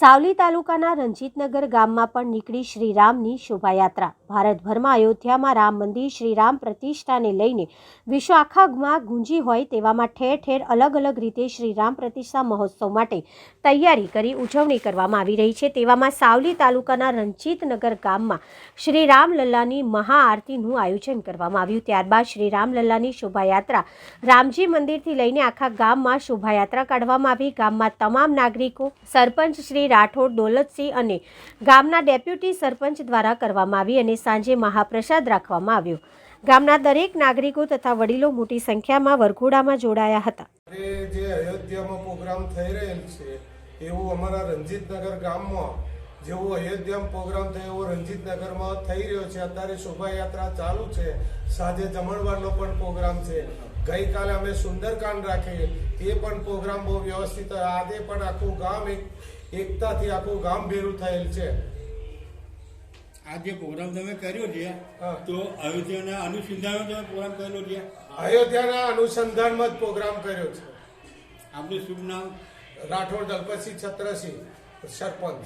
સાવલી તાલુકાના રંજીતનગર ગામમાં પણ નીકળી શ્રીરામની શોભાયાત્રા. ભારતભરમાં અયોધ્યામાં રામ મંદિર શ્રીરામ પ્રતિષ્ઠાને લઈને વિશ્વ આખામાં ગુંજી હોય તેવામાં ઠેર ઠેર અલગ અલગ રીતે શ્રીરામ પ્રતિષ્ઠા મહોત્સવ માટે તૈયારી કરી ઉજવણી કરવામાં આવી રહી છે. તેવામાં સાવલી તાલુકાના રંજીતનગર ગામમાં શ્રી લલ્લાની મહાઆરતીનું આયોજન કરવામાં આવ્યું. ત્યારબાદ શ્રી લલ્લાની શોભાયાત્રા રામજી મંદિરથી લઈને આખા ગામમાં શોભાયાત્રા કાઢવામાં આવી. ગામમાં તમામ નાગરિકો, સરપંચ શ્રી રાઠોડ દોલતસિંહ અને ગામના ડેપ્યુટી સરપંચ દ્વારા કરવામાં આવી અને સાંજે મહાપ્રસાદ રાખવામાં આવ્યો. ગામના દરેક નાગરિકો તથા વડીલો મોટી સંખ્યામાં વરઘોડામાં જોડાયા હતા. જે અયોધ્યામાં પ્રોગ્રામ થઈ રહેલ છે, એવું અમારા રંજીતનગર ગામમાં જેવો અયોધ્યામાં પ્રોગ્રામ થયો એવો રણજીતનગરમાં થઈ રહ્યો છે. અત્યારે શોભાયાત્રા ચાલુ છે. સાંજે જમણવારનો પણ પ્રોગ્રામ છે. ગઈકાલે અમે સુંદરકાંડ રાખીએ. એ પણ પ્રોગ્રામ બહુ વ્યવસ્થિત. આજે પણ આખું ગામ એક એકતાથી આખું ગામ ભેરું થયેલ છે. આ જે પ્રોગ્રામ તમે કર્યો છે? તો અયોધ્યાના અનુસંધાનમાં તમે પ્રોગ્રામ કર્યો છે? અયોધ્યાના અનુસંધાનમાં જ પ્રોગ્રામ કર્યો છે. આપનું શુભ નામ? રાઠોડ દલપતસિંહ છત્રસિંહ સરપંચ.